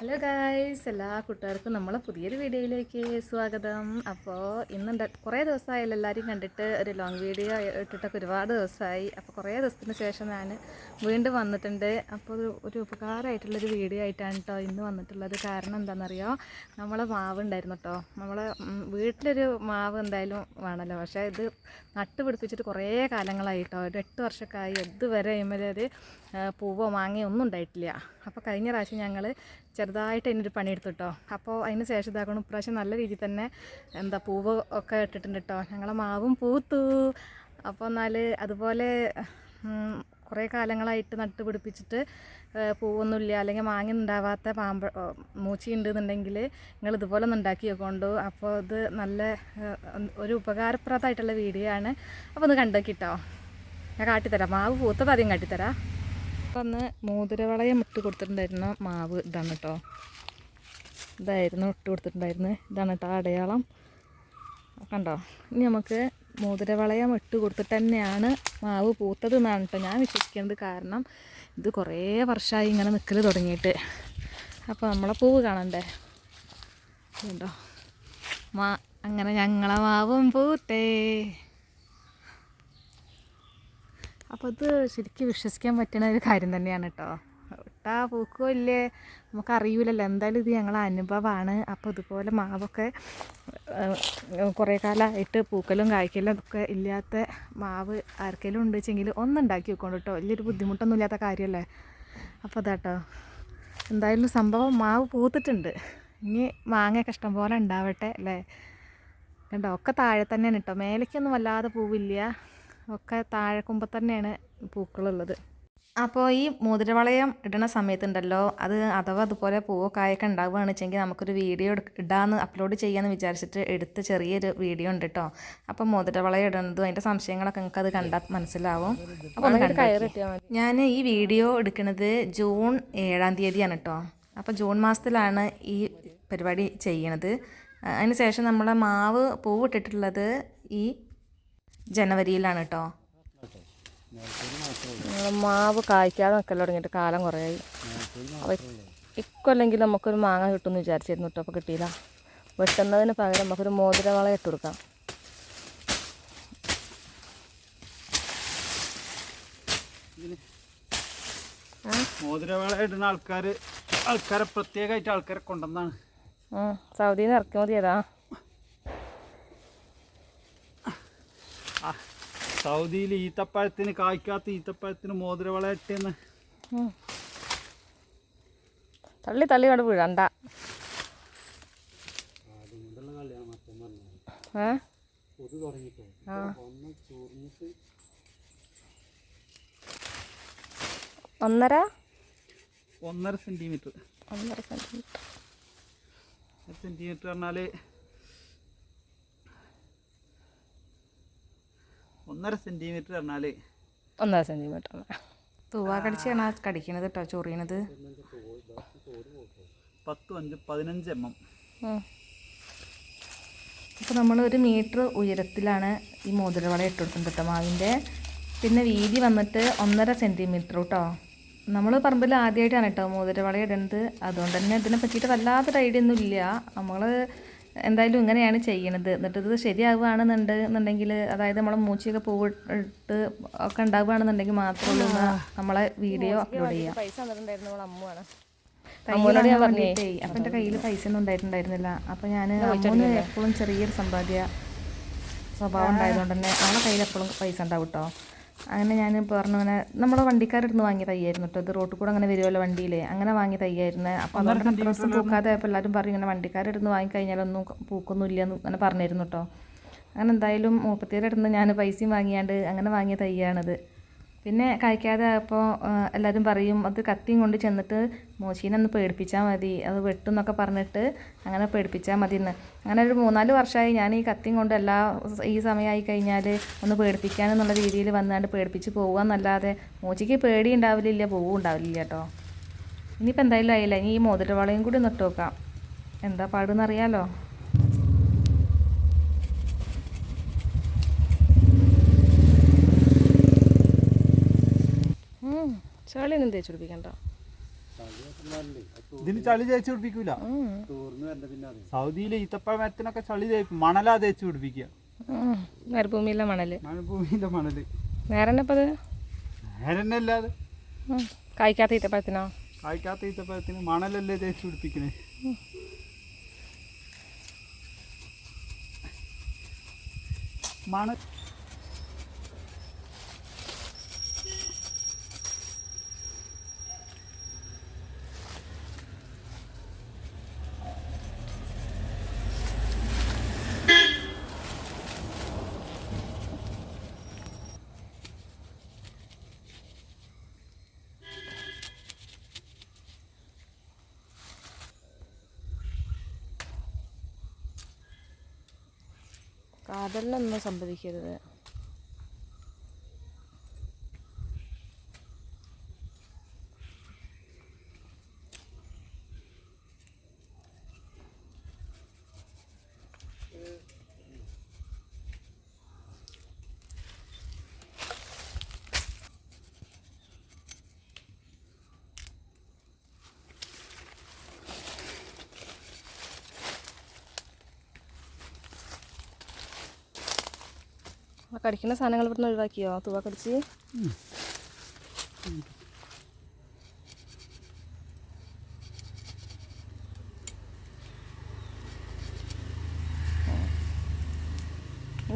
Hello guys എല്ലാ കൂട്ടുകാർക്കും നമ്മളെ പുതിയൊരു വീഡിയോയിലേക്ക് സ്വാഗതം. അപ്പോൾ ഇന്നുണ്ട് കുറേ ദിവസമായല്ലോ എല്ലാവരും കണ്ടിട്ട് ഒരു ലോങ് വീഡിയോ ഇട്ടിട്ടൊക്കെ ഒരുപാട് ദിവസമായി. അപ്പോൾ കുറേ ദിവസത്തിന് ശേഷം ഞാൻ വീണ്ടും വന്നിട്ടുണ്ട്. അപ്പോൾ ഒരു ഒരു ഉപകാരമായിട്ടുള്ളൊരു വീഡിയോ ആയിട്ടാണ് കേട്ടോ ഇന്ന് വന്നിട്ടുള്ളത്. കാരണം എന്താണെന്നറിയോ? നമ്മളെ മാവ് ഉണ്ടായിരുന്നു കേട്ടോ നമ്മളെ വീട്ടിലൊരു മാവ് എന്തായാലും വേണമല്ലോ പക്ഷേ ഇത് നട്ടുപിടിപ്പിച്ചിട്ട് കുറേ കാലങ്ങളായി കേട്ടോ ഒരു എട്ട് വർഷമൊക്കെ ആയി. ഇതുവരെ അതിന്മേലൊരു പൂവോ മാങ്ങയോ ഒന്നും ഉണ്ടായിട്ടില്ല. അപ്പോൾ കഴിഞ്ഞ പ്രാവശ്യം ഞങ്ങൾ ചെറുതായിട്ട് അതിനൊരു പണിയെടുത്തു കേട്ടോ അപ്പോൾ അതിന് ശേഷം ഇതാക്കണം ഇപ്രാവശ്യം നല്ല രീതിയിൽ തന്നെ എന്താ പൂവ് ഒക്കെ ഇട്ടിട്ടുണ്ട് കേട്ടോ ഞങ്ങളെ മാവും പൂത്തു. അപ്പോൾ എന്നാൽ അതുപോലെ കുറേ കാലങ്ങളായിട്ട് നട്ട് പിടിപ്പിച്ചിട്ട് പൂവൊന്നുമില്ല അല്ലെങ്കിൽ മാങ്ങ ഉണ്ടാവാത്ത പാമ്പ മൂച്ചി ഉണ്ടെന്നുണ്ടെങ്കിൽ നിങ്ങൾ ഇതുപോലെ ഒന്ന് ഉണ്ടാക്കി വെക്കൊണ്ടു അപ്പോൾ ഇത് നല്ല ഒരു ഉപകാരപ്രദമായിട്ടുള്ള വീഡിയോ ആണ്. അപ്പോൾ ഒന്ന് കണ്ടോക്കിട്ടോ ഞാൻ കാട്ടിത്തരാം. മാവ് പൂത്തത് ആദ്യം കാട്ടിത്തരാം. അന്ന് മോതിരവളയം ഇട്ട് കൊടുത്തിട്ടുണ്ടായിരുന്ന മാവ് ഇതാണ് കേട്ടോ ഇതായിരുന്നു ഇട്ട് കൊടുത്തിട്ടുണ്ടായിരുന്നത് ഇതാണ് കേട്ടോ അടയാളം. കണ്ടോ? ഇനി നമുക്ക് മോതിരവളയം ഇട്ട് കൊടുത്തിട്ട് തന്നെയാണ് മാവ് പൂത്തത് എന്നാണ് കേട്ടോ ഞാൻ വിശ്വസിക്കുന്നത്. കാരണം ഇത് കുറേ വർഷമായി ഇങ്ങനെ നിൽക്കൽ തുടങ്ങിയിട്ട്. അപ്പോൾ നമ്മളെ പൂവ് കാണണ്ടേ? കണ്ടോ മാ അങ്ങനെ ഞങ്ങളെ മാവും പൂത്തേ. അപ്പോൾ ഇത് ശരിക്കും വിശ്വസിക്കാൻ പറ്റുന്ന ഒരു കാര്യം തന്നെയാണ് കേട്ടോ ഇട്ടാ പൂക്കോ ഇല്ലേ? നമുക്ക് അറിയൂലല്ലോ എന്തായാലും ഇത് ഞങ്ങളെ അനുഭവമാണ് അപ്പോൾ ഇതുപോലെ മാവൊക്കെ കുറേ കാലമായിട്ട് പൂക്കലും കായ്ക്കലും ഒക്കെ ഇല്ലാത്ത മാവ് ആർക്കെങ്കിലും ഉണ്ട് വെച്ചെങ്കിൽ ഒന്നുണ്ടാക്കി വെക്കോണ്ട് കേട്ടോ വലിയൊരു ബുദ്ധിമുട്ടൊന്നും ഇല്ലാത്ത കാര്യമല്ലേ അപ്പോൾ അതാട്ടോ എന്തായാലും സംഭവം മാവ് പൂത്തിട്ടുണ്ട്. ഇനി മാങ്ങയൊക്കെ ഇഷ്ടം പോലെ ഉണ്ടാവട്ടെ അല്ലേ? കണ്ടോ? ഒക്കെ താഴെ തന്നെയാണ് കേട്ടോ മേലേക്കൊന്നും വല്ലാതെ പൂവില്ല. ഒക്കെ താഴെ കുമ്പത്ത് തന്നെയാണ് പൂക്കളുള്ളത്. അപ്പോൾ ഈ മോതിരവളയം ഇടുന്ന സമയത്തുണ്ടല്ലോ അത് അഥവാ അതുപോലെ പൂവോ കായൊക്കെ ഉണ്ടാവുകയാണെന്ന് വെച്ചെങ്കിൽ നമുക്കൊരു വീഡിയോ ഇടാന്ന് അപ്ലോഡ് ചെയ്യാമെന്ന് വിചാരിച്ചിട്ട് എടുത്ത ചെറിയൊരു വീഡിയോ ഉണ്ട് കേട്ടോ അപ്പോൾ മോതിരവളയം ഇടുന്നതും അതിന്റെ സംശയങ്ങളൊക്കെ നിങ്ങൾക്ക് അത് കണ്ടാൽ മനസ്സിലാവും. അപ്പോൾ ഞാൻ ഈ വീഡിയോ എടുക്കുന്നത് ജൂൺ ഏഴാം തീയതിയാണ് കേട്ടോ അപ്പോൾ ജൂൺ മാസത്തിലാണ് ഈ പരിപാടി ചെയ്യണത്. അതിന് ശേഷം നമ്മളെ മാവ് പൂവിട്ടിട്ടുള്ളത് ഈ ജനുവരിയിലാണ് കേട്ടോ മാവ് കായ്ക്കാതെ നിൽക്കൽ തുടങ്ങിയിട്ട് കാലം കുറേയായി. അപ്പോൾ ഇക്കൊല്ലെങ്കിൽ നമുക്കൊരു മാങ്ങ കിട്ടുമെന്ന് വിചാരിച്ചിരുന്നു കേട്ടോ അപ്പോൾ കിട്ടിയില്ല. വെട്ടുന്നതിന് പകരം നമുക്കൊരു മോതിരവള ഇട്ട് കൊടുക്കാം. മോതിരവേള ഇടുന്ന ആൾക്കാർ ആൾക്കാരെ പ്രത്യേകമായിട്ട് ആൾക്കാരെ കൊണ്ടുവന്നാണ്. സൗദിന്ന് സൗദിയിൽ നിന്ന് ഇറക്കി മതിയതാ? സൗദിയിൽ ഈത്തപ്പഴത്തിന് കായ്ക്കാത്ത ഈത്തപ്പഴത്തിന് മോതിര വളയട്ടെന്ന് ഉം. തള്ളി തള്ളി കണ്ട് വീഴണ്ട ഒന്നര? ഒന്നര സെന്റിമീറ്റർ. ഒന്നര സെന്റിമീറ്റർ. സെന്റിമീറ്റർ പറഞ്ഞാൽ ഒന്നര സെന്റിമീറ്റർ പറഞ്ഞാൽ ഒന്നര സെന്റിമീറ്റർ. തൂവാ കടിച്ചാണ് കടിക്കണത് കേട്ടോ ചൊറിയണത്. പത്ത് അഞ്ച് പതിനഞ്ച് എം എം. അപ്പോൾ നമ്മൾ ഒരു മീറ്റർ ഉയരത്തിലാണ് ഈ മോതിരവള ഇട്ട് കൊടുക്കുന്നത് കേട്ടോ മാവിന്റെ പിന്നെ വീതി വന്നിട്ട് ഒന്നര സെന്റിമീറ്റർ കേട്ടോ നമ്മൾ പറമ്പിൽ ആദ്യമായിട്ടാണ് കേട്ടോ മോതിരവള ഇടുന്നത് അതുകൊണ്ട് തന്നെ ഇതിനെ പറ്റിയിട്ട് വല്ലാത്തൊരു ഐഡിയ ഒന്നും ഇല്ല നമ്മൾ എന്തായാലും ഇങ്ങനെയാണ് ചെയ്യണത്. എന്നിട്ട് ഇത് ശരിയാവുകയാണെന്നുണ്ട് എന്നുണ്ടെങ്കിൽ അതായത് നമ്മളെ മൂച്ചയൊക്കെ പോയിട്ട് ഒക്കെ ഉണ്ടാവുകയാണെന്നുണ്ടെങ്കിൽ മാത്രമേ നമ്മളെ വീഡിയോ അപ്ലോഡ് ചെയ്യാം. പൈസ തന്നിട്ടുണ്ടായിരുന്നു നമ്മളെ അമ്മുവാണ്. അമ്മോനോട് ഞാൻ പറഞ്ഞിട്ടേ അപ്പം എന്റെ കയ്യിൽ പൈസ ഒന്നും ഉണ്ടായിട്ടുണ്ടായിരുന്നില്ല. അപ്പം ഞാൻ അമ്മൂന്ന് എപ്പോഴും ചെറിയൊരു സമ്പാദ്യ സ്വഭാവം ഉണ്ടായതുകൊണ്ട് തന്നെ അവളെ കയ്യിൽ എപ്പോഴും പൈസ ഉണ്ടാവും കേട്ടോ അങ്ങനെ ഞാൻ പറഞ്ഞു അങ്ങനെ നമ്മളെ വണ്ടിക്കാരെടുന്ന് വാങ്ങിയ തയ്യായിരുന്നു കേട്ടോ ഇത് റോട്ടിൽ കൂടെ അങ്ങനെ വരുമല്ലോ വണ്ടിയിലേ. അങ്ങനെ വാങ്ങി തയ്യായിരുന്നു. അപ്പോൾ അതുകൊണ്ട് ഡ്രസ്സ് പൂക്കാതെ അപ്പോൾ എല്ലാവരും പറയും ഇങ്ങനെ വണ്ടിക്കാരെടുന്ന് വാങ്ങിക്കഴിഞ്ഞാലൊന്നും പൂക്കൊന്നും ഇല്ല എന്ന് അങ്ങനെ പറഞ്ഞിരുന്നു കേട്ടോ അങ്ങനെ എന്തായാലും മൂപ്പത്തിയുടെ അടുത്ത് ഞാൻ പൈസയും വാങ്ങിയാണ്ട് അങ്ങനെ വാങ്ങിയ തയ്യാണിത്. പിന്നെ കഴിക്കാതെ അപ്പോൾ എല്ലാവരും പറയും അത് കത്തിയും കൊണ്ട് ചെന്നിട്ട് മോശീനെ ഒന്ന് പേടിപ്പിച്ചാൽ മതി. അത് വെട്ടും എന്നൊക്കെ പറഞ്ഞിട്ട് അങ്ങനെ പേടിപ്പിച്ചാൽ മതി എന്ന് അങ്ങനെ ഒരു മൂന്നാൽ വർഷമായി ഞാൻ ഈ കത്തിയും കൊണ്ട് എല്ലാ ഈ സമയമായി കഴിഞ്ഞാൽ ഒന്ന് പേടിപ്പിക്കാൻ എന്നുള്ള രീതിയിൽ വന്നാണ്ട് പേടിപ്പിച്ച് പോകുക എന്നല്ലാതെ മോച്ചിക്ക് പേടി ഉണ്ടാവില്ല പോവും ഉണ്ടാവില്ല കേട്ടോ. ഇനിയിപ്പോൾ എന്തായാലും ആയില്ല? ഇനി ഈ മോതിരവളയും കൂടി ഒന്ന് ഇട്ട് നോക്കാം. എന്താ പാടുന്നറിയാലോ? ചളിയൊന്നും തേച്ച് പിടിപ്പിക്കണ്ട. ഇതിന് ചളി തേച്ച് പിടിപ്പിക്കൂല. സൗദിയിലെ ഈത്തപ്പഴ മരത്തിനൊക്കെ ചളി തേക്കും മണലാ തേച്ച് പിടിപ്പിക്കുക മരുഭൂമിയിലെ മണൽ. മരുഭൂമിയിലെ മണൽ. വേറെ തന്നെ ഇപ്പം അത്. നേരെ അല്ലാതെ. കായ്ക്കാത്ത ഈത്തപ്പഴത്തിനോ? കായ്ക്കാത്ത ഈത്തപ്പഴത്തിന് മണലല്ലേ തേച്ച് പിടിപ്പിക്കണേ. മണൽ കാതലിനൊന്നും സംഭവിക്കരുത്. ആ കടിക്കുന്ന സാധനങ്ങൾ ഇവിടുന്ന് ഒഴിവാക്കിയോ? തൂവ കടിച്ച്?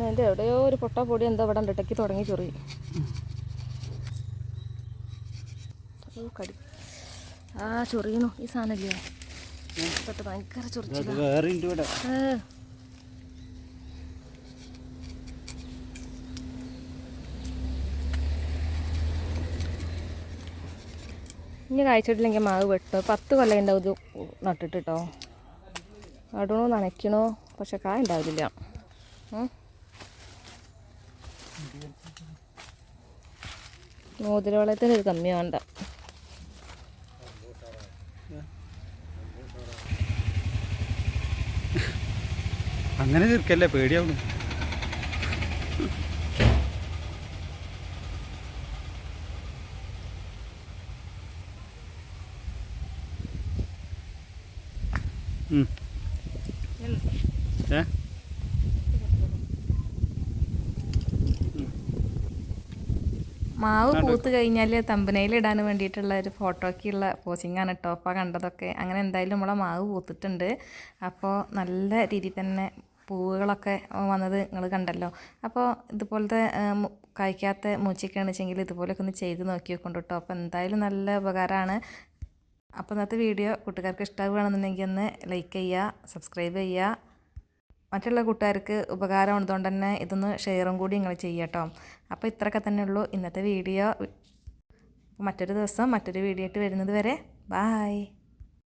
എന്റെ എവിടെയോ ഒരു പൊട്ട പൊടി എന്താ ഇവിടെ ഇടയ്ക്ക് തുടങ്ങി ചൊറി. കടി. ആ ചൊറിയുന്നു. ഈ സാധനമില്ലേ തൊട്ട് ഭയങ്കര ചൊറിച്ചില്ല വേറെ ഉണ്ട് ഇവിടെ ഏ. ഇനി കായ്ച്ചിട്ടില്ലെങ്കിൽ മാവ് വെട്ട്. പത്ത് കൊല്ലം ഉണ്ടാവും ഇത് നട്ടിട്ട് കേട്ടോ നടണോ നനയ്ക്കണോ? പക്ഷെ കായ ഉണ്ടാവില്ല. മോതിര മോതിരവളയത്തിന് ഇത് കമ്മി വേണ്ട. അങ്ങനെ തീർക്കല്ലേ പേടിയാവുന്നു. ഏ? മാവ് പൂത്ത് കഴിഞ്ഞാൽ തമ്പനയിൽ ഇടാൻ വേണ്ടിയിട്ടുള്ള ഒരു ഫോട്ടോയ്ക്കുള്ള പോസിംഗ് ആണ് കേട്ടോ അപ്പോൾ കണ്ടതൊക്കെ അങ്ങനെ എന്തായാലും നമ്മളെ മാവ് പൂത്തിട്ടുണ്ട്. അപ്പോൾ നല്ല രീതിയിൽ തന്നെ പൂവുകളൊക്കെ വന്നത് നിങ്ങൾ കണ്ടല്ലോ. അപ്പോൾ ഇതുപോലത്തെ കായ്ക്കാത്ത മൂച്ചയൊക്കെയാണ് വെച്ചെങ്കിൽ ഇതുപോലെയൊക്കെ ഒന്ന് ചെയ്ത് നോക്കി വെക്കൊണ്ട് കേട്ടോ അപ്പോൾ എന്തായാലും നല്ല ഉപകാരമാണ്. അപ്പോൾ ഇന്നത്തെ വീഡിയോ കൂട്ടുകാർക്ക് ഇഷ്ടമാവുകയാണെന്നുണ്ടെങ്കിൽ ഒന്ന് ലൈക്ക് ചെയ്യുക സബ്സ്ക്രൈബ് ചെയ്യുക. മറ്റുള്ള കൂട്ടുകാർക്ക് ഉപകാരം ഉള്ളതുകൊണ്ട് തന്നെ ഇതൊന്ന് ഷെയറും കൂടി നിങ്ങൾ ചെയ്യുക കേട്ടോ. അപ്പോൾ ഇത്രയൊക്കെ തന്നെ ഉള്ളൂ ഇന്നത്തെ വീഡിയോ. മറ്റൊരു ദിവസം മറ്റൊരു വീഡിയോ ആയിട്ട് വരുന്നത് വരെ. ബായ്